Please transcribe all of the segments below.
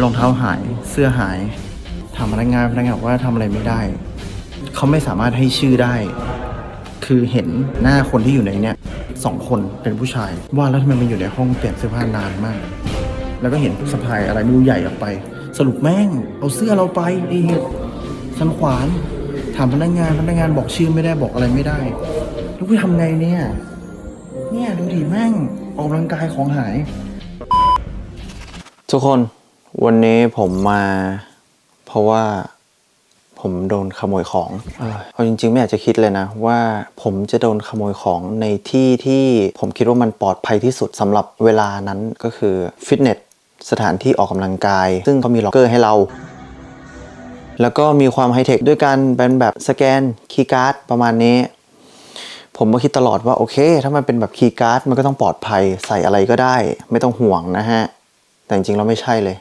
รองเท้าหายเสื้อหายถามพนักงานพนักงานบอกว่าทำอะไรไม่ได้ เขาไม่สามารถให้ชื่อได้ คือเห็นหน้าคนที่อยู่ในเนี้ยสองคนเป็นผู้ชาย ว่าแล้วทำไมมันอยู่ในห้องเปลี่ยนเสื้อผ้านานมาก แล้วก็เห็นสะพายอะไรไม่รู้ใหญ่ออกไป สรุปแม่ง เอาเสื้อเราไปไอ้เหี้ยสันขวาน ถามพนักงานพนักงานบอกชื่อไม่ได้บอกอะไรไม่ได้แล้วกูทำไงเนี่ย เนี่ยดูดิแม่งออกกำลังกายของหาย ทุกคน วันนี้ผมมา เพราะว่าผมโดนขโมยของเออเอาจริง ๆ ไม่อยากจะคิดเลยนะ ว่าผมจะโดนขโมยของในที่ที่ผมคิดว่ามันปลอดภัยที่สุดสำหรับเวลานั้นก็คือฟิตเนสสถานที่ออกกำลังกาย ซึ่งเขามีล็อกเกอร์ให้เรา แล้วก็มีความไฮเทคด้วยการเป็นแบบสแกนคีย์การ์ดประมาณนี้ ผมก็คิดตลอดว่าโอเค ถ้ามันเป็นแบบคีย์การ์ดมันก็ต้องปลอดภัยใส่อะไรก็ได้ ไม่ต้องห่วงนะฮะ แต่จริงๆเราไม่ใช่เลย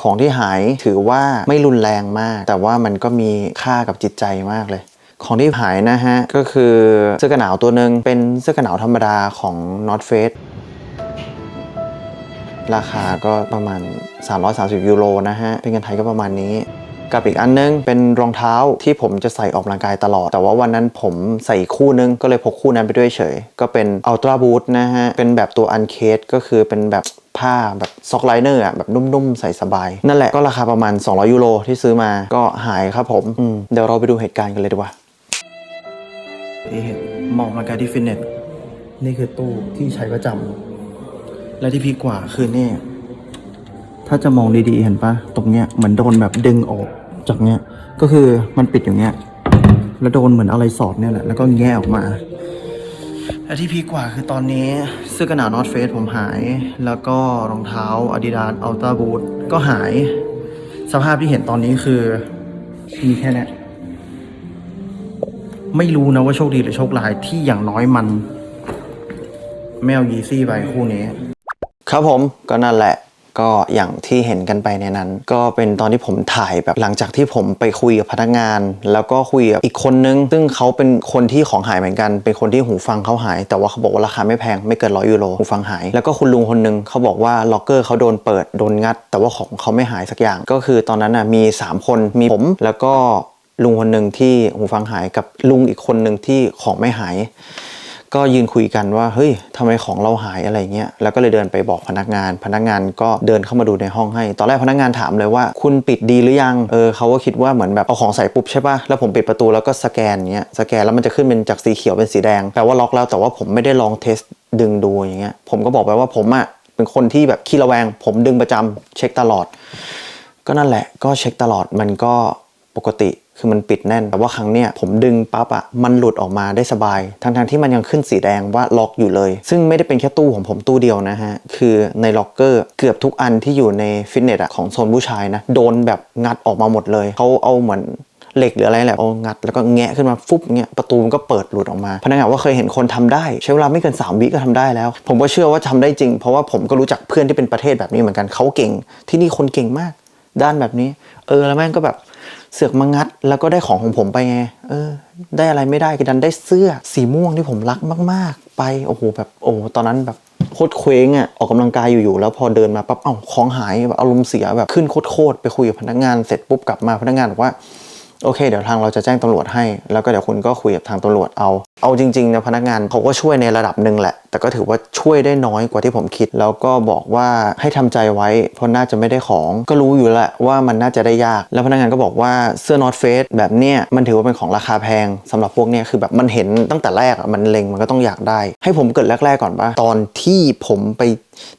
ของที่หายถือว่าไม่รุนแรงมาก แต่ว่ามันก็มีค่ากับจิตใจมากเลย ของที่หายนะฮะ ก็คือเสื้อกันหนาวตัวหนึ่งเป็นเสื้อกันหนาวธรรมดาของ North Face ราคาก็ประมาณ 330 ยูโรนะฮะ เป็นเงินไทยก็ประมาณนี้ กับอีกอันนึงเป็นรองเท้าที่ผมจะใส่ออกกำลังกายตลอด แต่ว่าวันนั้นผมใส่คู่นึงก็เลยพกคู่นั้นไปด้วยเฉย ก็เป็น Ultra Boost นะฮะ เป็นแบบตัวอันเคสก็คือเป็นแบบผ้าแบบซ็อกไลเนอร์อะแบบนุ่มๆ ใส่สบาย นั่นแหละก็ราคาประมาณ 200 ยูโรที่ซื้อมาก็หายครับผมมเดี๋ยวเราไปดูเหตุการณ์กันเลยดีกว่ามองมากาที่ฟิตเนสนี่คือตู้ที่ใช้ประจำและที่พีกว่าคือนี่ ถ้าจะมองดีๆเห็นปะตรงเนี้ยเหมือนโดนแบบดึงออกจากเนี้ยก็คือมันปิดอย่างเงี้ยแล้วโดนเหมือนอะไรสอดเนี่ยแหละแล้วก็แง่ออกมาและที่พีกว่าคือตอนนี้เสื้อกันหนาวนอตเฟสผมหาย แล้วก็รองเท้า Adidas Ultra Boot ก็หาย สภาพที่เห็นตอนนี้คือมีแค่นี้ไม่รู้นะว่าโชคดีหรือโชคร้ายที่อย่างน้อยมันไม่เอายีซี่ไปคู่นี้ ครับผมก็นั่นแหละ ก็อย่างที่เห็นกันไปในนั้น ก็เป็นตอนที่ผมถ่ายแบบหลังจากที่ผมไปคุยกับพนักงาน แล้วก็คุยกับอีกคนนึง ซึ่งเขาเป็นคนที่ของหายเหมือนกัน เป็นคนที่หูฟังเขาหาย แต่ว่าเขาบอกว่าราคาไม่แพงไม่เกินร้อยยูโรหูฟังหาย แล้วก็คุณลุงคนนึงเขาบอกว่าล็อกเกอร์เขาโดนเปิดโดนงัด แต่ว่าของเขาไม่หายสักอย่าง ก็คือตอนนั้นน่ะมี 3 คนมีผมแล้วก็ลุงคนหนึ่งที่หูฟังหายกับลุงอีกคนหนึ่งที่ของไม่หาย ก็ยืนคุยกันว่าเฮ้ยทำไมของเราหายอะไรเงี้ยแล้วก็เลยเดินไปบอกพนักงาน พนักงานก็เดินเข้ามาดูในห้องให้ ตอนแรกพนักงานถามเลยว่า คุณปิดดีหรือยังเออเขาก็คิดว่าเหมือนแบบเอาของใส่ปุ๊บใช่ป่ะแล้วผมปิดประตูแล้วก็สแกนเงี้ยสแกนแล้วมันจะขึ้นเป็นจากสีเขียวเป็นสีแดงแปลว่าล็อกแล้วแต่ว่าผมไม่ได้ลองเทสดึงดูอย่างเงี้ยผมก็บอกไปว่าผมอะเป็นคนที่แบบขี้ระแวง ผมดึงประจำเช็คตลอด ก็นั่นแหละก็เช็คตลอดมันก็ปกติ คือมันปิดแน่น แต่ว่าครั้งเนี้ยผมดึงปั๊บอะมันหลุดออกมาได้สบาย ทั้งๆที่มันยังขึ้นสีแดงว่าล็อกอยู่เลย ซึ่งไม่ได้เป็นแค่ตู้ของผมตู้เดียวนะฮะ คือในล็อกเกอร์เกือบทุกอันที่อยู่ในฟิตเนสอะของโซนผู้ชายนะ โดนแบบงัดออกมาหมดเลย เขาเอาเหมือนเหล็กหรืออะไรแหละเอางัดแล้วก็แงะขึ้นมาฟุบเงี้ยประตูมันก็เปิดหลุดออกมา พนักงานว่าเคยเห็นคนทำได้ ใช้เวลาไม่เกิน 3 วิก็ทำได้แล้ว ผมก็เชื่อว่าทำได้จริง เพราะว่าผมก็รู้จักเพื่อนที่เป็นประเทศแบบนี้เหมือนกันเขาเก่ง ที่นี่คนเก่งมาก ด้านแบบนี้ เออแล้วแม่งก็แบบ เสือกมางัด แล้วก็ได้ของของผมไปไง เออ ได้อะไรไม่ได้ก็ดันได้เสื้อสีม่วงที่ผมรักมาก ๆ ไป โอ้โห แบบ โอ้โหตอนนั้นแบบโคตรเคว้งอะ ออกกำลังกายอยู่ๆ แล้วพอเดินมาปั๊บ เอ้า ของหายแบบอารมณ์เสียแบบขึ้นโคตรๆ ไปคุยกับพนักงาน เสร็จปุ๊บกลับมาพนักงานบอกว่า โอเค เดี๋ยวทางเราจะแจ้งตำรวจให้ แล้วก็เดี๋ยวคุณก็คุยกับทางตำรวจเอา เอาจริงๆนะพนักงานเขาก็ช่วยในระดับหนึ่งแหละ แต่ก็ถือว่าช่วยได้น้อยกว่าที่ผมคิด แล้วก็บอกว่าให้ทำใจไว้ เพราะน่าจะไม่ได้ของ ก็รู้อยู่แหละว่ามันน่าจะได้ยาก แล้วพนักงานก็บอกว่าเสื้อ North Face แบบเนี้ยมันถือว่าเป็นของราคาแพงสำหรับพวกเนี้ยคือแบบมันเห็นตั้งแต่แรกมันเล็งมันก็ต้องอยากได้ ให้ผมเกิดแรกๆก่อนปะตอนที่ผมไป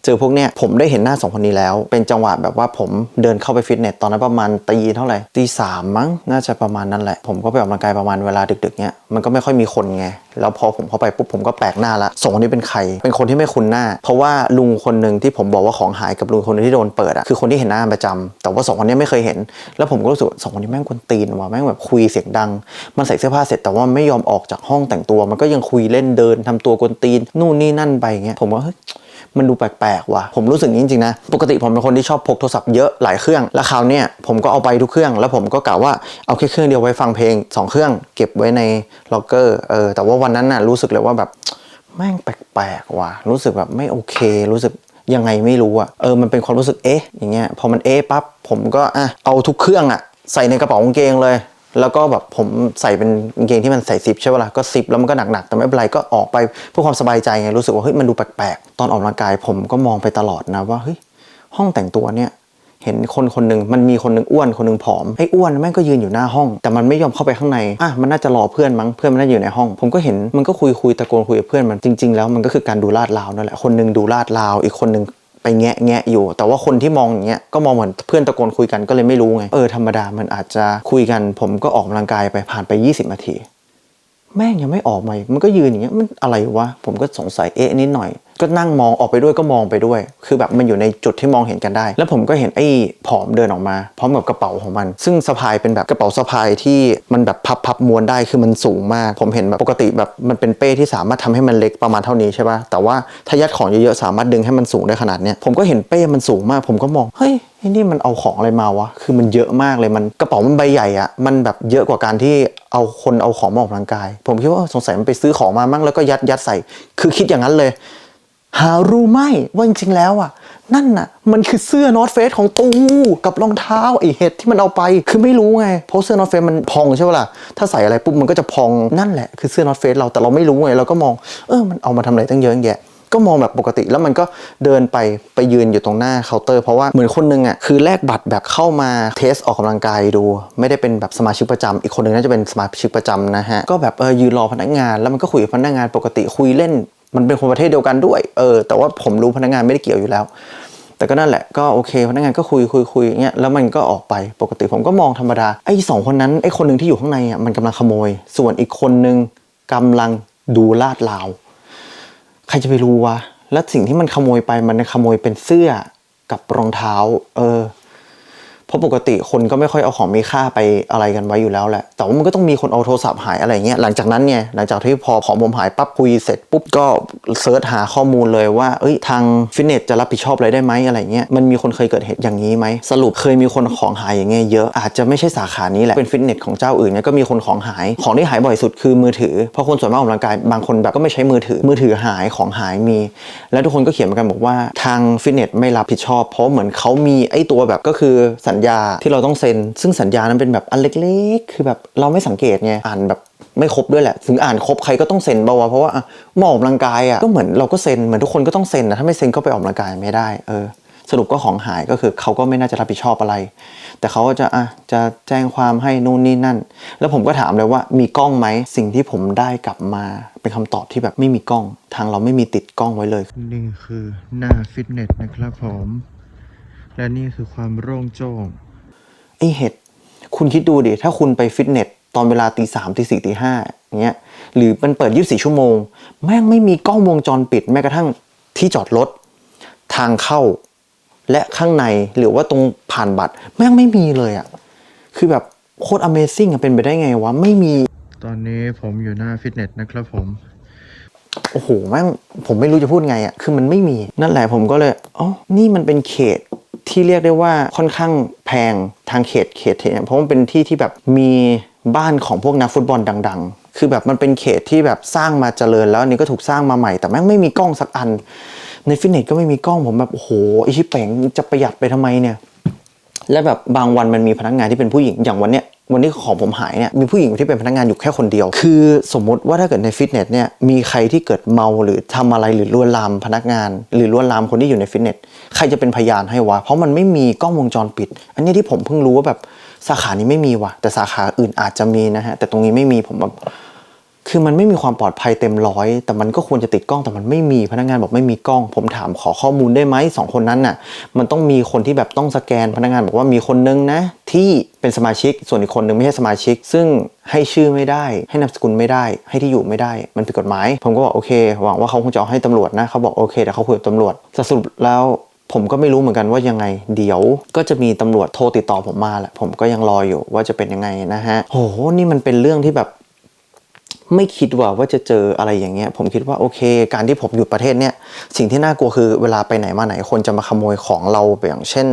เจอพวกเนี้ยผมได้เห็นหน้าสองคนนี้แล้ว เป็นจังหวะแบบว่าผมเดินเข้าไปฟิตเนสตอนนั้นประมาณตีเท่าไหร่ตีสามมั้งน่าจะประมาณนั้นแหละ ผมก็ไปออกกำลังกายประมาณเวลาดึกๆเนี้ยมันก็ไม่ค่อยมีคนไงแล้วพอผมเข้าไปปุ๊บผมก็แปลกหน้าละสองคนนี้เป็นใคร เป็นคนที่ไม่คุ้นหน้า เพราะว่าลุงคนหนึ่งที่ผมบอกว่าของหายกับลุงคนนึงที่โดนเปิดอะคือคนที่เห็นหน้าประจำแต่ว่าสองคนนี้ไม่เคยเห็น แล้วผมก็รู้สึกสองคนนี้แม่งคนตีนว่ะแม่งแบบคุยเสียงดัง มันใส่เสื้อผ้าเสร็จแต่ว่าไม่ยอมออกจากห้องแต่งตัว มันก็ยังคุยเล่นเดินทำตัวกวนตีนนู่นนี่นั่นไปอย่างเงี้ยผมว่าเฮ้ย มันดูแปลกๆว่ะผมรู้สึกอย่างนี้จริงๆนะ ปกติผมเป็นคนที่ชอบพกโทรศัพท์เยอะหลายเครื่อง แล้วคราวเนี้ยผมก็เอาไปทุกเครื่อง แล้วผมก็กะว่าเอาแค่เครื่องเดียวไว้ฟังเพลง 2 เครื่อง เก็บไว้ในล็อกเกอร์เออแต่ว่าวันนั้นน่ะรู้สึกเลยว่าแบบแม่งแปลกๆว่ะรู้สึกแบบไม่โอเค รู้สึกยังไงไม่รู้อะเออมันเป็นความรู้สึกเอ๊ะอย่างเงี้ยพอมันเอ๊ะปั๊บผมก็อะเอาทุกเครื่องอะใส่ในกระเป๋ากางเกงเลย แล้วก็แบบผมใส่เป็นกางเกงที่มันใส่ซิปใช่ปะล่ะก็ซิปแล้วมันก็หนักๆแต่ไม่เป็นไรก็ออกไปเพื่อความสบายใจไงรู้สึกว่าเฮ้ยมันดูแปลกๆตอนออกกำลังกายผมก็มองไปตลอดนะว่าเฮ้ยห้องแต่งตัวเนี่ยเห็นคนคนหนึ่งมันมีคนหนึ่งอ้วนคนหนึ่งผอมไอ้อ้วนแม่งก็ยืนอยู่หน้าห้อง แต่มันไม่ยอมเข้าไปข้างในอะมันน่าจะรอเพื่อนมั้งเพื่อนมันน่าอยู่ในห้อง ผมก็เห็นมันก็คุยคุยตะโกนคุยกับเพื่อนมันจริง ๆ แล้วมันก็คือการดูลาดราวนั่นแหละคนหนึ่งดูลาดราวอีกคนหนึ่ง ไปแงะแงะอยู่ แต่ว่าคนที่มองอย่างเงี้ยก็มองเหมือนเพื่อนตะโกนคุยกันก็เลยไม่รู้ไงเออธรรมดามันอาจจะคุยกัน ผมก็ออกกำลังกายไปผ่านไป 20 นาที แม่งยังไม่ออกมามันก็ยืนอย่างเงี้ยมันอะไรวะผมก็สงสัยเอ๊ะนิดหน่อย ก็นั่งมองออกไปด้วยก็มองไปด้วย คือแบบมันอยู่ในจุดที่มองเห็นกันได้ แล้วผมก็เห็นไอ้ผอมเดินออกมา พร้อมกับกระเป๋าของมัน ซึ่งสะพายเป็นแบบกระเป๋าสะพายที่มันแบบพับพับม้วนได้คือมันสูงมาก ผมเห็นแบบปกติแบบมันเป็นเป้ที่สามารถทำให้มันเล็กประมาณเท่านี้ใช่ปะแต่ว่าถ้ายัดของเยอะๆสามารถดึงให้มันสูงได้ขนาดเนี้ยผมก็เห็นเป้มันสูงมาก ผมก็มองเฮ้ยไอ้นี่มันเอาของอะไรมาวะ คือมันเยอะมากเลย มันกระเป๋ามันใบใหญ่อะมันแบบเยอะกว่าการที่เอาคนเอาของมาออกกำลังกาย ผมคิดว่าสงสัยมันไปซื้อของมามั่งแล้วก็ยัดยัดใส่ คือคิดอย่างนั้นเลย หารู้ไหมว่าจริงๆแล้วอะ นั่นน่ะ มันคือเสื้อนอตเฟสของตูกับรองเท้าไอเห็ดที่มันเอาไป คือไม่รู้ไง เพราะเสื้อนอตเฟสมันพองใช่ปะล่ะ ถ้าใส่อะไรปุ๊บมันก็จะพองนั่นแหละคือเสื้อนอตเฟสเราแต่เราไม่รู้ไงเราก็มองเออมันเอามาทำอะไรตั้งเยอะแยะก็มองแบบปกติแล้วมันก็เดินไปไปยืนอยู่ตรงหน้าเคาน์เตอร์เพราะว่าเหมือนคนนึงอะคือแลกบัตรแบบเข้ามาเทสออกกำลังกายดู ไม่ได้เป็นแบบสมาชิกประจำอีกคนนึงน่าจะเป็นสมาชิกประจำนะฮะ ก็แบบเออยืนรอพนักงานแล้วมันก็คุยกับพนักงานปกติคุยเล่น มันเป็นคนประเทศเดียวกันด้วย เออ แต่ว่าผมรู้พนักงานไม่ได้เกี่ยวอยู่แล้ว แต่ก็นั่นแหละ ก็โอเค พนักงานก็คุยคุยคุยอย่างเงี้ย แล้วมันก็ออกไป ปกติผมก็มองธรรมดา ไอ้สองคนนั้น ไอ้คนหนึ่งที่อยู่ข้างในอะ มันกำลังขโมย ส่วนอีกคนนึงกำลังดูลาดลาว ใครจะไปรู้วะ แล้วสิ่งที่มันขโมยไป มันขโมยเป็นเสื้อกับรองเท้า เออ ราะปกติคนก็ไม่ค่อยเอาของมีค่าไปอะไรกันไว้อยู่แล้วแหละ แต่ว่ามันก็ต้องมีคนเอาโทรศัพท์หายอะไรเงี้ย หลังจากนั้นเนี่ยหลังจากที่พอของผมหายปั๊บคุยเสร็จปุ๊บก็เซิร์ชหาข้อมูลเลยว่า เอ้ยทางฟิตเนสจะรับผิดชอบอะไรได้ไหมอะไรเงี้ย มันมีคนเคยเกิดเหตุอย่างนี้ไหม สรุปเคยมีคนของหายอย่างเงี้ยเยอะ อาจจะไม่ใช่สาขานี้แหละ เป็นฟิตเนสของเจ้าอื่นเนี่ยก็มีคนของหาย ของที่หายบ่อยสุดคือมือถือ เพราะคนส่วนมากออกกำลังกายบางคนแบบก็ไม่ใช้มือถือ มือถือหายของหายมี แล้วทุกคนก็เขียนมากันบอกว่าทางฟิตเนสไม่รับผิดชอบ เพราะเหมือนเขามีไอ้ตัวแบบก็คือสัญญาที่เราต้องเซ็น ซึ่งสัญญานั้นเป็นแบบอันเล็กๆ คือแบบเราไม่สังเกตไงอ่านแบบไม่ครบด้วยแหละ ถึงอ่านครบใครก็ต้องเซ็นบ่าวะเพราะว่าอะมาออกกำลังกายอะก็เหมือนเราก็เซ็นเหมือนทุกคนก็ต้องเซ็นนะถ้าไม่เซ็นก็ไปออกกำลังกายไม่ได้เออสรุปก็ของหายก็คือเขาก็ไม่น่าจะรับผิดชอบอะไร แต่เขาก็จะอะจะแจ้งความให้นู่นนี่นั่น แล้วผมก็ถามเลยว่ามีกล้องไหมสิ่งที่ผมได้กลับมา เป็นคำตอบที่แบบไม่มีกล้อง ทางเราไม่มีติดกล้องไว้เลย นี่คือหน้าฟิตเนสนะครับผม และนี่คือความโล่งโจ้งไอเห็ดคุณคิดดูดิถ้าคุณไปฟิตเนสตอนเวลาตีสามตีสี่ตีห้าอย่างเงี้ยหรือมันเปิด24ชั่วโมง แม่งไม่มีกล้องวงจรปิดแม้กระทั่งที่จอดรถทางเข้า และข้างในหรือว่าตรงผ่านบัตร แม่งไม่มีเลยอะ่ะคือแบบโคตร Amazing อะเป็นไปได้ไงวะ ไม่มี ตอนนี้ผมอยู่หน้าฟิตเนสนะครับผม โอ้โหแม่งผมไม่รู้จะพูดไงอะ่ะคือมันไม่มี นั่นแหละผมก็เลยอ๋อนี่มันเป็นเขต ที่เรียกได้ว่าค่อนข้างแพงทางเขตเขตเนี่ยเพราะมันเป็นที่ที่แบบมีบ้านของพวกนักฟุตบอลดัง ๆ คือแบบมันเป็นเขตที่แบบสร้างมาเจริญแล้วอันนี้ก็ถูกสร้างมาใหม่ แต่แม่งไม่มีกล้องสักอัน ในฟิตเนสก็ไม่มีกล้องผมแบบโอ้โหไอชิเป๋งจะประหยัดไปทำไมเนี่ย และแบบบางวันมันมีพนักงานที่เป็นผู้หญิงอย่างวันเนี้ย วันนี้ของผมหายเนี่ยมีผู้หญิงที่เป็นพนักงานอยู่แค่คนเดียว คือสมมุติว่าถ้าเกิดในฟิตเนสเนี่ยมีใครที่เกิดเมาหรือทำอะไรหรือลวนลามพนักงาน หรือลวนลามคนที่อยู่ในฟิตเนสใครจะเป็นพยานให้วะเพราะมันไม่มีกล้องวงจรปิด อันนี้ที่ผมเพิ่งรู้ว่าแบบสาขานี้ไม่มีวะแต่สาขาอื่นอาจจะมีนะฮะแต่ตรงนี้ไม่มีผมแบบ คือมันไม่มีความปลอดภัยเต็มร้อย แต่มันก็ควรจะติดกล้องแต่มันไม่มีพนักงานบอกไม่มีกล้อง ผมถามขอข้อมูลได้ไหมสองคนนั้นน่ะ มันต้องมีคนที่แบบต้องสแกนพนักงานบอกว่ามีคนนึงนะ ที่เป็นสมาชิกส่วนอีกคนนึงไม่ใช่สมาชิก ซึ่งให้ชื่อไม่ได้ ให้นามสกุลไม่ได้ ให้ที่อยู่ไม่ได้ มันผิดกฎหมาย ผมก็บอกโอเคหวังว่าเขาคงจะเอาให้ตำรวจนะเขาบอกโอเคแต่เขาคุยกับตำรวจสรุปแล้วผมก็ไม่รู้เหมือนกันว่ายังไง เดี๋ยวก็จะมีตำรวจโทรติดต่อผมมาแหละผมก็ยังรออยู่ว่าจะเป็นยังไงนะฮะโหนี่มันเป็นเรื่องที่แบบ ไม่คิดว่าว่าจะเจออะไรอย่างเงี้ย ผมคิดว่าโอเค การที่ผมอยู่ประเทศเนี้ยสิ่งที่น่ากลัวคือเวลาไปไหนมาไหนคนจะมาขโมยของเราอย่างเช่น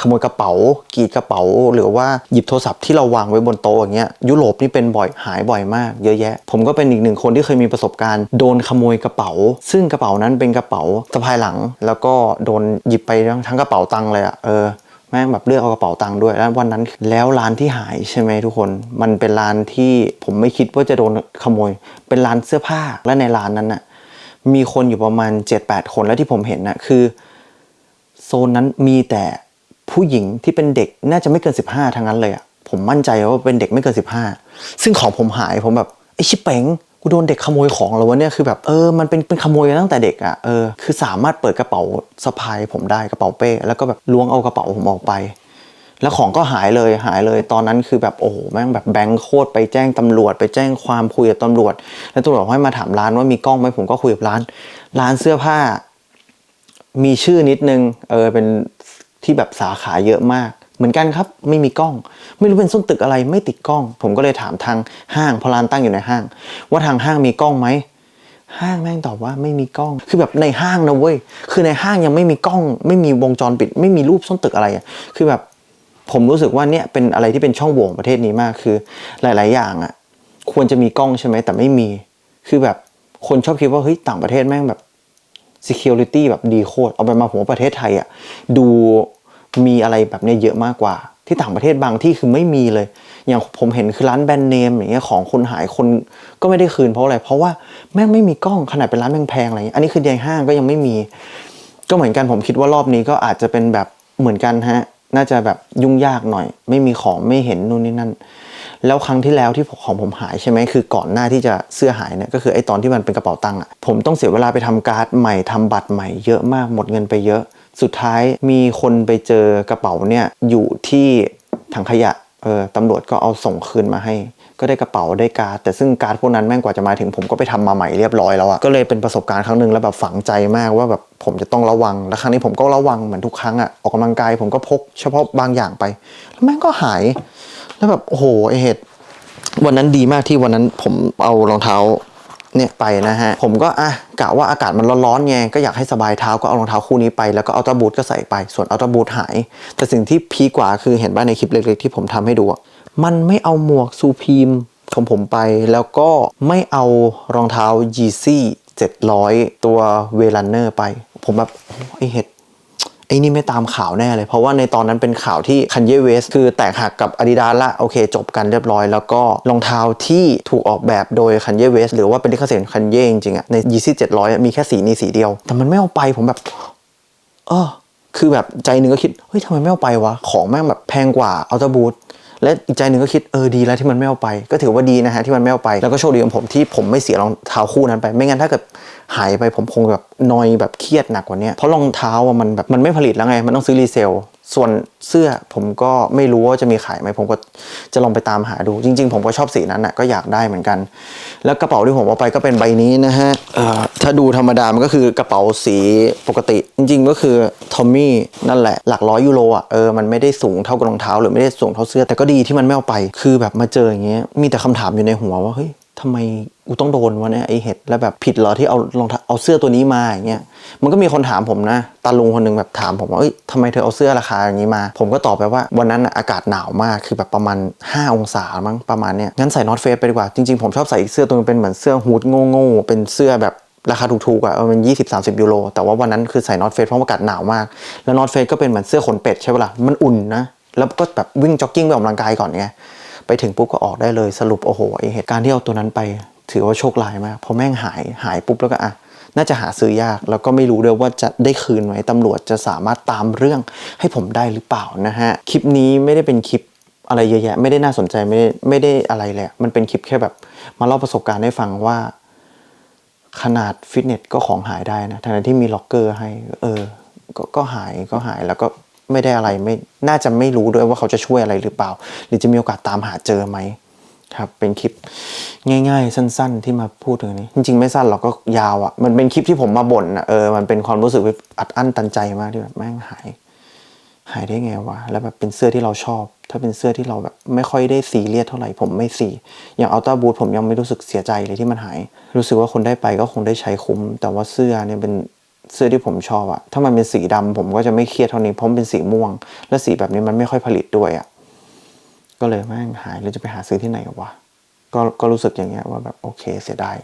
ขโมยกระเป๋ากรีดกระเป๋า หรือว่าหยิบโทรศัพท์ที่เราวางไว้บนโต๊ะอย่างเงี้ยยุโรปนี่เป็นบ่อยหายบ่อยมาก เยอะแยะ ผมก็เป็นอีกหนึ่งคนที่เคยมีประสบการณ์โดนขโมยกระเป๋า ซึ่งกระเป๋านั้นเป็นกระเป๋าสะพายหลัง แล้วก็โดนหยิบไปทั้งทั้งกระเป๋าตังค์เลยอะเออ แม่งแบบเลือกเอากระเป๋าตังค์ด้วยแล้ววันนั้นแล้วร้านที่หายใช่ไหมทุกคน มันเป็นร้านที่ผมไม่คิดว่าจะโดนขโมย เป็นร้านเสื้อผ้าและในร้านนั้นน่ะมีคนอยู่ประมาณ 7-8 คนแล้วที่ผมเห็นน่ะคือ โซนนั้นมีแต่ผู้หญิงที่เป็นเด็กน่าจะไม่เกิน 15 ทั้งนั้นเลยอะผมมั่นใจว่าเป็นเด็กไม่เกิน 15 ซึ่งของผมหายผมแบบไอ้ชิเป๋ง กูโดนเด็กขโมยของแล้ววะเนี่ยคือแบบเออมันเป็นเป็นขโมยกันตั้งแต่เด็กอะเออคือสามารถเปิดกระเป๋าสะพายผมได้กระเป๋าเป้ แล้วก็แบบล้วงเอากระเป๋าผมออกไป แล้วของก็หายเลยหายเลยตอนนั้นคือแบบโอ้โหแม่งแบบแบงค์โคตรไปแจ้งตำรวจ ไปแจ้งความคุยกับตำรวจ แล้วตำรวจให้มาถามร้านว่ามีกล้องไหมผมก็คุยกับร้าน ร้านเสื้อผ้า มีชื่อนิดนึงเออเป็นที่แบบสาขาเยอะมาก เหมือนกันครับไม่มีกล้อง ไม่รู้เป็นส้นตึกอะไรไม่ติดกล้อง ผมก็เลยถามทางห้างพราะร้านตั้งอยู่ในห้าง ว่าทางห้างมีกล้องไหมห้างแม่งตอบว่าไม่มีกล้อง คือแบบในห้างนะเว้ย คือในห้างยังไม่มีกล้อง ไม่มีวงจรปิด ไม่มีรูปส้นตึกอะไรอะคือแบบผมรู้สึกว่าเนี่ยเป็นอะไรที่เป็นช่องโหว่ของประเทศนี้มากคือหลาย ๆ อย่างอะ่ะ ควรจะมีกล้องใช่ไหมแต่ไม่มี คือแบบคนชอบคิดว่าเฮ้ยต่างประเทศแม่งแบบ security แบบดีโคตร เอาไปมาผมว่าประเทศไทยอะ่ะดู มีอะไรแบบเนี้ยเยอะมากกว่า ที่ต่างประเทศบางที่คือไม่มีเลย อย่างผมเห็นคือร้านแบรนด์เนมอย่างเงี้ยของคนหายคนก็ไม่ได้คืนเพราะอะไร เพราะว่าแม่งไม่มีกล้องขนาดเป็นร้านแพงๆอะไรเงี้ยอันนี้คือในห้างก็ยังไม่มี ก็เหมือนกันผมคิดว่ารอบนี้ก็อาจจะเป็นแบบเหมือนกันฮะน่าจะแบบยุ่งยากหน่อย ไม่มีของไม่เห็นนู่นนี่นั่น แล้วครั้งที่แล้วที่ของผมหายใช่ไหมคือก่อนหน้าที่จะเสื้อหายเนี่ยก็คือไอ้ตอนที่มันเป็นกระเป๋าตังค์อะผมต้องเสียเวลาไปทำการ์ดใหม่ทำบัตรใหม่เยอะมากหมดเงินไปเยอะ สุดท้ายมีคนไปเจอกระเป๋าเนี่ยอยู่ที่ถังขยะเออตำรวจก็เอาส่งคืนมาให้ ก็ได้กระเป๋าได้การ์ดแต่ซึ่งการ์ดพวกนั้นแม่งกว่าจะมาถึงผมก็ไปทำมาใหม่เรียบร้อยแล้วอะก็เลยเป็นประสบการณ์ครั้งหนึ่งแล้วแบบฝังใจมากว่าแบบผมจะต้องระวังและครั้งนี้ผมก็ระวังเหมือนทุกครั้งอะออกกำลังกายผมก็พกเฉพาะบางอย่างไป แล้วแม่งก็หาย แล้วแบบโอ้โหไอเหตุวันนั้นดีมากที่วันนั้นผมเอารองเท้า เนี่ยไปนะฮะ ผมก็อะกะว่าอากาศมันร้อนๆไงก็อยากให้สบายเท้าก็เอารองเท้าคู่นี้ไปแล้วก็อัลตร้าบูทก็ใส่ไปส่วนอัลตร้าบูทหาย แต่สิ่งที่พีกว่าคือเห็นบ้าในคลิปเล็กๆที่ผมทำให้ดูมันไม่เอาหมวกซูพีมของผมไปแล้วก็ไม่เอารองเท้า Yeezy 700 ตัวเวลันเนอร์ไป ผมแบบโอ้ไอเห็ด อ้นี่ไม่ตามข่าวแน่เลย เพราะว่าในตอนนั้นเป็นข่าวที่คันเยเวสคือแตกหักกับอาดิดาสละโอเค จบกันเรียบร้อย แล้วก็รองเท้าที่ถูกออกแบบโดยคันเยเวสหรือว่าเป็นลิขสิทธิ์คันเยจริงๆอะใน Yeezy 700มีแค่สีนี้สีเดียว แต่มันไม่เอาไปผมแบบเออคือแบบใจหนึ่งก็คิด เฮ้ยทำไมไม่เอาไปวะ ของแม่งแบบแพงกว่าอัลตบูท และอีกใจหนึ่งก็คิดเออดีแล้วที่มันไม่เอาไป ก็ถือว่าดีนะฮะที่มันไม่เอาไปแล้วก็โชคดีของผมที่ผมไม่เสียรองเท้าคู่นั้นไป ไม่งั้นถ้าเกิดหายไปผมคงแบบนอยแบบเครียดหนักกว่านี้เพราะรองเท้าอะมันแบบมันไม่ผลิตแล้วไงมันต้องซื้อรีเซล ส่วนเสื้อผมก็ไม่รู้ว่าจะมีขายไหมผมก็จะลองไปตามหาดู จริง ๆ ผมก็ชอบสีนั้นน่ะก็อยากได้เหมือนกัน แล้วกระเป๋าที่ผมเอาไปก็เป็นใบนี้นะฮะถ้าดูธรรมดามันก็คือกระเป๋าสีปกติ จริง ๆ ก็คือทอมมี่นั่นแหละหลักร้อยยูโรอะเออมันไม่ได้สูงเท่ากับรองเท้า หรือไม่ได้สูงเท่าเสื้อแต่ก็ดีที่มันไม่เอาไป คือแบบมาเจออย่างเงี้ยมีแต่คำถามอยู่ในหัวว่าเฮ้ย ทำไมกูต้องโดนวะเนี่ยไอเห็ดแล้วแบบผิดเหรอที่เอารองเอาเสื้อตัวนี้มาอย่างเงี้ยมันก็มีคนถามผมนะตาลุงคนหนึงแบบถามผมว่าเอ้ยทำไมเธอเอาเสื้อราคาอย่างนี้มา ผมก็ตอบไปว่าวันนั้นอากาศหนาวมากคือแบบประมาณ 5 องศามั้งประมาณเนี้ยงั้นใส่นอตเฟสไปดีกว่าจริงๆผมชอบใส่อีกเสื้อตัวนึงเป็นเหมือนเสื้อฮูดโง่ๆเป็นเสื้อแบบราคาถูกๆอะมันยี่สิบสามสิบยูโรแต่ว่าวันนั้นคือใส่นอตเฟสเพราะอากาศหนาวมาก แล้วนอตเฟสก็เป็นเหมือนเสื้อขนเป็ดใช่ปะล่ะมันอุ่นนะแล้วก็แบบวิ่งจ็อกกิ้งไปออกกำลังกายก่อนไง ไปถึงปุ๊บก็ออกได้เลยสรุปโอ้โหไอเหตุการณ์ที่เอาตัวนั้นไป ถือว่าโชคร้ายมากเพราะแม่งหายหายปุ๊บแล้วก็อะน่าจะหาซื้อยาก แล้วก็ไม่รู้ด้วยว่าจะได้คืนไหมตำรวจจะสามารถตามเรื่องให้ผมได้หรือเปล่านะฮะคลิปนี้ไม่ได้เป็นคลิปอะไรเยอะแยะไม่ได้น่าสนใจไม่ได้ไม่ได้อะไรเลยมันเป็นคลิปแค่แบบมาเล่าประสบการณ์ให้ฟังว่า ขนาดฟิตเนสก็ของหายได้นะทั้งที่มีล็อกเกอร์ให้ เออ ก็ก็หายก็หายแล้วก็ ไม่ได้อะไรไม่น่าจะไม่รู้ด้วยว่าเขาจะช่วยอะไรหรือเปล่า หรือจะมีโอกาสตามหาเจอไหมครับ เป็นคลิปง่ายๆ สั้น ๆ ที่มาพูดถึงนี้ จริง ๆ ไม่สั้นหรอกก็ยาวอะ่ะ มันเป็นคลิปที่ผมมาบ่นอะเออมันเป็นความรู้สึกอัดอั้นตันใจมากที่แบบแม่งหาย หายได้ไงวะแล้วแบบเป็นเสื้อที่เราชอบ ถ้าเป็นเสื้อที่เราแบบไม่ค่อยได้ซีเรียสเท่าไหร่ผมไม่ซีอย่างอัลต้าบูทผมยังไม่รู้สึกเสียใจเลยที่มันหาย รู้สึกว่าคนได้ไปก็คงได้ใช้คุ้ม แต่ว่าเสื้อเนี่ยเป็น เสื้อที่ผมชอบอะถ้ามันเป็นสีดำผมก็จะไม่เครียดเท่านี้เพราะมันเป็นสีม่วง และสีแบบนี้มันไม่ค่อยผลิตด้วยอะก็เลยแม่งหายแล้วจะไปหาซื้อที่ไหนวะก็ก็รู้สึกอย่างเงี้ยว่าแบบโอเคเสียดาย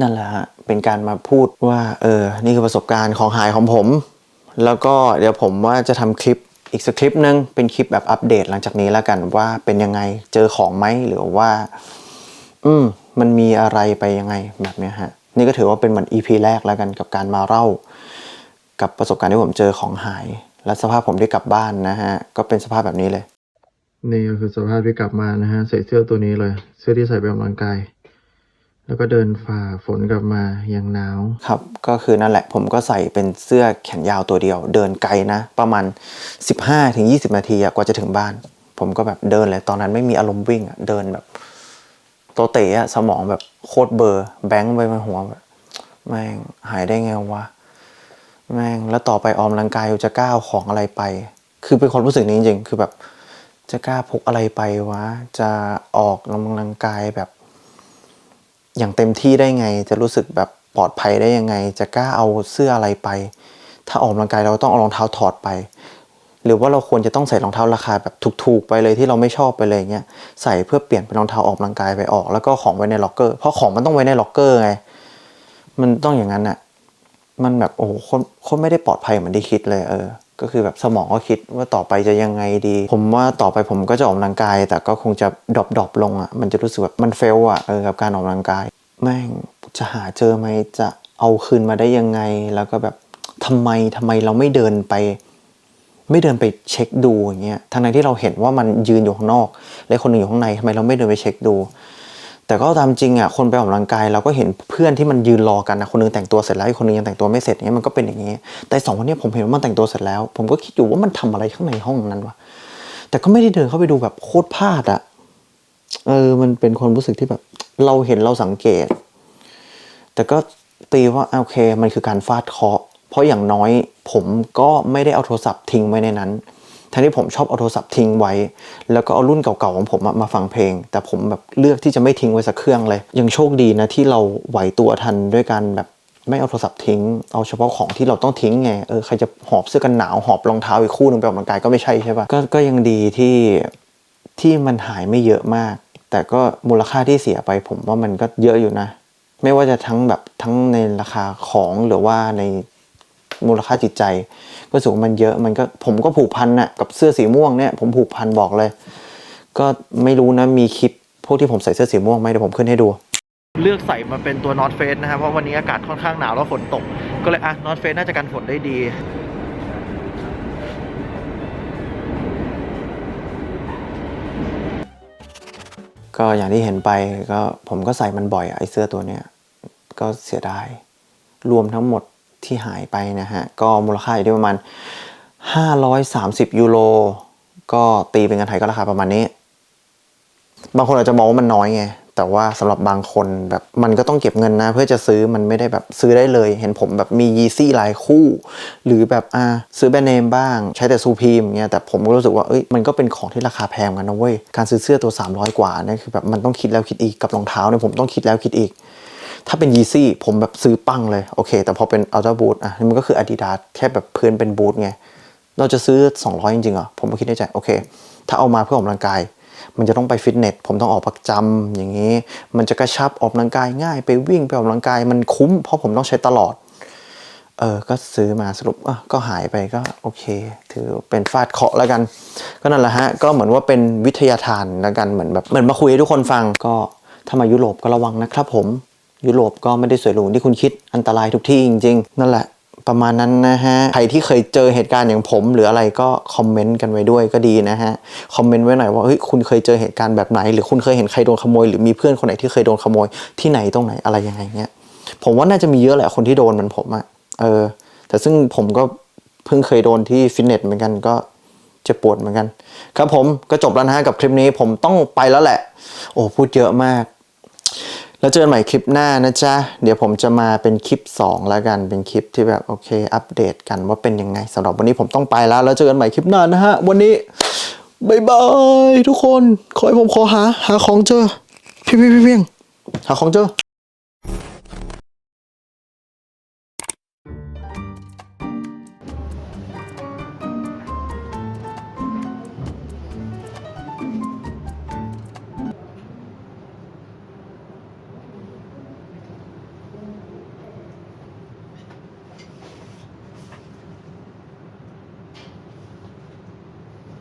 นั่นแหละฮะเป็นการมาพูดว่าเออนี่คือประสบการณ์ของหายของผม แล้วก็เดี๋ยวผมว่าจะทำคลิปอีกสักคลิปนึงเป็นคลิปแบบอัปเดตหลังจากนี้แล้วกันว่าเป็นยังไงเจอของไหมหรือว่า อืมมันมีอะไรไปยังไงแบบเนี้ยฮะ นี่ก็ถือว่าเป็นเหมือน EP แรกแล้วกันกับการมาเล่า กับประสบการณ์ที่ผมเจอของหาย และสภาพผมที่กลับบ้านนะฮะ ก็เป็นสภาพแบบนี้เลย นี่ก็คือสภาพที่กลับมานะฮะใส่เสื้อตัวนี้เลย เสื้อที่ใส่ไปออกกำลังกายแล้วก็เดินฝ่าฝนกลับมาอย่างหนาวครับ ก็คือนั่นแหละผมก็ใส่เป็นเสื้อแขนยาวตัวเดียว เดินไกลนะ ประมาณ 15-20 นาทีอะกว่าจะถึงบ้าน ผมก็แบบเดินเลยตอนนั้นไม่มีอารมณ์วิ่งอะเดินแบบ โตเตะอะสมองแบบโคตรเบอร์แบงค์ไปในหัวแบบแม่งหายได้ไงวะแม่งแล้วต่อไปออมกำลังกายจะกล้าของอะไรไป คือเป็นความรู้สึกนี้จริงๆคือแบบ จะกล้าพกอะไรไปวะ จะออกกำลังกายแบบ อย่างเต็มที่ได้ไง จะรู้สึกแบบปลอดภัยได้ยังไง จะกล้าเอาเสื้ออะไรไป ถ้าออกกำลังกายเราต้องเอารองเท้าถอดไป หรือว่าเราควรจะต้องใส่รองเท้าราคาแบบถูกๆไปเลยที่เราไม่ชอบไปเลยเงี้ยใส่เพื่อเปลี่ยนเป็นรองเท้าออกกำลังกายไปออก แล้วก็ของไว้ในล็อกเกอร์เพราะของมันต้องไว้ในล็อกเกอร์ไงมันต้องอย่างนั้นอะมันแบบโอ้โหคนคนไม่ได้ปลอดภัยเหมือนที่คิดเลยเออ ก็คือแบบสมองก็คิดว่าต่อไปจะยังไงดี ผมว่าต่อไปผมก็จะออกกำลังกาย แต่ก็คงจะดรอปดอปลงอะมันจะรู้สึกแบบมันเฟลอะเออกับการออกกำลังกาย แม่งจะหาเจอไหมจะเอาคืนมาได้ยังไงแล้วก็แบบทำไมทำไมเราไม่เดินไป ไม่เดินไปเช็คดูอย่างเงี้ยทั้งในที่เราเห็นว่ามันยืนอยู่ข้างนอก และคนหนึ่งอยู่ข้างในทำไมเราไม่เดินไปเช็คดู แต่ก็ตามจริงอะคนไปออกกำลังกายเราก็เห็นเพื่อนที่มันยืนรอกันนะคนหนึงแต่งตัวเสร็จแล้วอีกคนหนึงยังแต่งตัวไม่เสร็จอย่างเงี้ยมันก็เป็นอย่างงี้แต่สองคนนี้ผมเห็นว่ามันแต่งตัวเสร็จแล้ว ผมก็คิดอยู่ว่ามันทำอะไรข้างในห้องนั้นวะแต่ก็ไม่ได้เดินเข้าไปดูแบบโคตรพลาดอะเออมันเป็นความรู้สึกที่แบบ เราเห็นเราสังเกต แต่ก็ตีว่าโอเค มันคือการฟาดเคาะ เพราะอย่างน้อยผมก็ไม่ได้เอาโทรศัพท์ทิ้งไว้ในนั้นทั้งที่ผมชอบเอาโทรศัพท์ทิ้งไว้ แล้วก็เอารุ่นเก่าๆของผมมาฟังเพลง แต่ผมแบบเลือกที่จะไม่ทิ้งไว้สักเครื่องเลย ยังโชคดีนะที่เราไหวตัวทันด้วยการแบบไม่เอาโทรศัพท์ทิ้ง เอาเฉพาะของที่เราต้องทิ้งไง เออใครจะหอบเสื้อกันหนาวหอบรองเท้าอีกคู่หนึงไปออกกำลังกายก็ไม่ใช่ใช่ปะก็ก็ยังดีที่ที่มันหายไม่เยอะมาก แต่ก็มูลค่าที่เสียไป ผมว่ามันก็เยอะอยู่นะ ไม่ว่าจะทั้งแบบทั้งในราคาของหรือว่าใน มูลค่าจิตใจก็รู้สูงมันเยอะมันก็ผมก็ผูกพันน่ะกับเสื้อสีม่วงเนี่ยผมผูกพันบอกเลย ก็ไม่รู้นะมีคลิปพวกที่ผมใส่เสื้อสีม่วงไหมเดี๋ยวผมขึ้นให้ดู เลือกใส่มาเป็นตัว North Face นะครับเพราะวันนี้อากาศค่อนข้างหนาวแล้วฝนตก ก็เลยอะ North Face น่าจะกันฝนได้ดีก็อย่างที่เห็นไปก็ผมก็ใส่มันบ่อยอะไอ้เสื้อตัวเนี้ยก็เสียดายรวมทั้งหมด ที่หายไปนะฮะ ก็มูลค่าอยู่ที่ประมาณ 530 ยูโรก็ตีเป็นเงินไทยก็ราคาประมาณนี้ บางคนอาจจะมองว่ามันน้อยไง แต่ว่าสำหรับบางคนแบบมันก็ต้องเก็บเงินนะ เพื่อจะซื้อมันไม่ได้แบบซื้อได้เลย เห็นผมแบบมียีซี่หลายคู่ หรือแบบอ่าซื้อแบรนด์เนมบ้าง ใช้แต่ซูพีมเงี้ยแต่ผมก็รู้สึกว่าเอ้ยมันก็เป็นของที่ราคาแพงกันนะเว้ยการซื้อเสื้อตัว 300 กว่านี่คือแบบมันต้องคิดแล้วคิดอีกกับรองเท้าเนี่ยผมต้องคิดแล้วคิดอีก ถ้าเป็นยีซี่ผมแบบซื้อปังเลยโอเค แต่พอเป็นอัลตร้าบูทอะนี่มันก็คือ Adidas แค่แบบพื้นเป็นบูทไง เราจะซื้อ 200 จริงๆเหรอผมก็คิดในใจโอเค ถ้าเอามาเพื่อออกกำลังกาย มันจะต้องไปฟิตเนสผมต้องออกประจำอย่างนี้ มันจะกระชับออกกำลังกายง่าย ไปวิ่งไปออกกำลังกายมันคุ้มเพราะผมต้องใช้ตลอดเออ ก็ซื้อมาสรุปก็หายไปก็โอเค ถือเป็นฟาดเคาะแล้วกัน ก็นั่นแหละฮะ ก็เหมือนว่าเป็นวิทยาทานแล้วกัน เหมือนแบบ เหมือนมาคุยให้ทุกคนฟัง ก็ถ้ามายุโรปก็ระวังนะครับผม ยุโรปก็ไม่ได้สวยหรูที่คุณคิดอันตรายทุกที่จริง ๆ นั่นแหละประมาณนั้นนะฮะ ใครที่เคยเจอเหตุการณ์อย่างผม หรืออะไรก็คอมเมนต์กันไว้ด้วยก็ดีนะฮะ คอมเมนต์ไว้หน่อยว่าเฮ้ยคุณเคยเจอเหตุการณ์แบบไหน หรือคุณเคยเห็นใครโดนขโมย หรือมีเพื่อนคนไหนที่เคยโดนขโมยที่ไหนตรงไหนอะไรยังไงเงี้ย ผมว่าน่าจะมีเยอะแหละคนที่โดนเหมือนผมอะเออ แต่ซึ่งผมก็เพิ่งเคยโดนที่ฟิตเนสเหมือนกันก็จ็บปวดเหมือนกัน ครับผมก็จบแล้วนะฮะกับคลิปนี้ผมต้องไปแล้วแหละ โอ้พูดเยอะมาก แล้วเจอกันใหม่คลิปหน้านะจ๊ะ เดี๋ยวผมจะมาเป็นคลิป 2 แล้วกัน เป็นคลิปที่แบบโอเค อัปเดตกันว่าเป็นยังไงสำหรับวันนี้ผมต้องไปแล้ว แล้วเจอกันใหม่คลิปหน้านะฮะ วันนี้บายบายทุกคน ขอให้ผมขอหา หาของเจอ พี่พี่พี่เพียงหาของเจอ